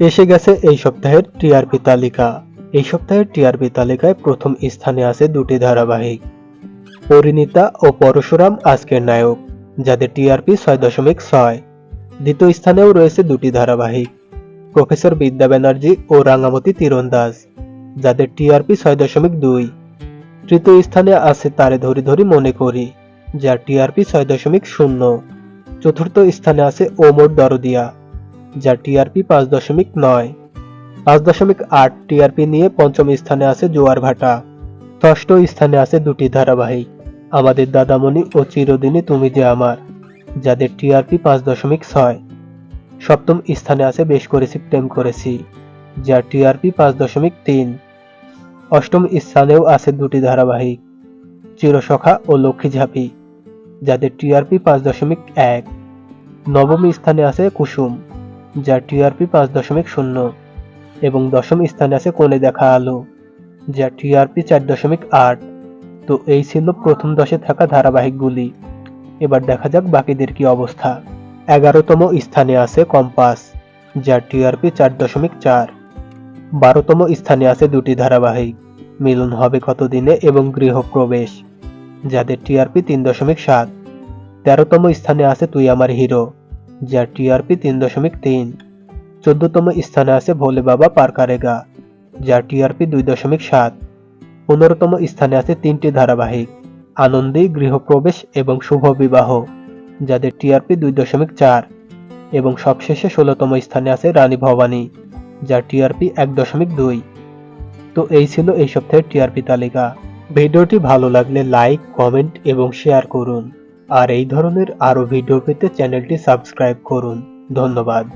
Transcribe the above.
এসে গেছে এই সপ্তাহের টিআরপি তালিকা। এই সপ্তাহের টিআরপি তালিকায় প্রথম স্থানে আছে দুটি ধারাবাহিক, পরিণীতা ও পরশুরাম আজকের নায়ক, যাদের টিআরপি ছয় দশমিক ছয়। দ্বিতীয় স্থানেও রয়েছে দুটি ধারাবাহিক, প্রফেসর বিদ্যা ব্যানার্জি ও রাঙামতি তীরন্দাজ যাদের টিআরপি ছয় দশমিক দুই। তৃতীয় স্থানে আছে তারে ধরি ধরি মনে করি, যার টিআরপি ছয় দশমিক শূন্য। চতুর্থ স্থানে আছে ওমর দরদিয়া যার টিআরপি পাঁচ দশমিক নয়। পাঁচ দশমিক আট টিআরপি নিয়ে পঞ্চম স্থানে আছে জোয়ার ভাটা। ষষ্ঠ স্থানে আছে দুটি ধারাবাহিক। আমাদের দাদামণি ও চিরদিনই তুমি যে আমার, যাদের টিআরপি পাঁচ দশমিক ছয়। সপ্তম স্থানে আছে বেশ করেছি, প্রেম করেছি যার টিআরপি পাঁচ দশমিক তিন। অষ্টম স্থানেও আছে দুটি ধারাবাহিক, চিরসখা ও লক্ষ্মী ঝাঁপি, যাদের টিআরপি পাঁচ দশমিক এক। নবম স্থানে আছে কুসুম যার টিআরপি পাঁচ দশমিক শূন্য এবং দশম স্থানে আছে কোণে দেখা আলো, যার টিআরপি চার দশমিক আট। তো এই ছিল প্রথম দশে থাকা ধারাবাহিকগুলি এবার দেখা যাক বাকিদের কি অবস্থা। এগারোতম স্থানে আছে কম্পাস, যার টিআরপি চার দশমিক চার। বারোতম স্থানে আছে দুটি ধারাবাহিক, মিলন হবে কতদিনে এবং গৃহপ্রবেশ, যাদের টিআরপি তিন দশমিক সাত। তেরোতম স্থানে আছে তুই আমার হিরো যার টিআরপি তিন দশমিক তিন। চোদ্দতম স্থানে আছে ভোলে বাবা পারকারেগা যার টিআরপি দুই দশমিক সাত। পনেরোতম স্থানে আছে তিনটি ধারাবাহিক, আনন্দী গৃহপ্রবেশ এবং শুভ বিবাহ, যাদের টিআরপি দুই দশমিক চার। এবং সবশেষে ষোলোতম স্থানে আছে রানী ভবানী, যার টিআরপি এক দশমিক দুই। তো এই ছিল এই সপ্তাহের টিআরপি তালিকা। ভিডিওটি ভালো লাগলে লাইক, কমেন্ট এবং শেয়ার করুন। আর এই ধরনের আরও ভিডিও পেতে চ্যানেলটি সাবস্ক্রাইব করুন। ধন্যবাদ।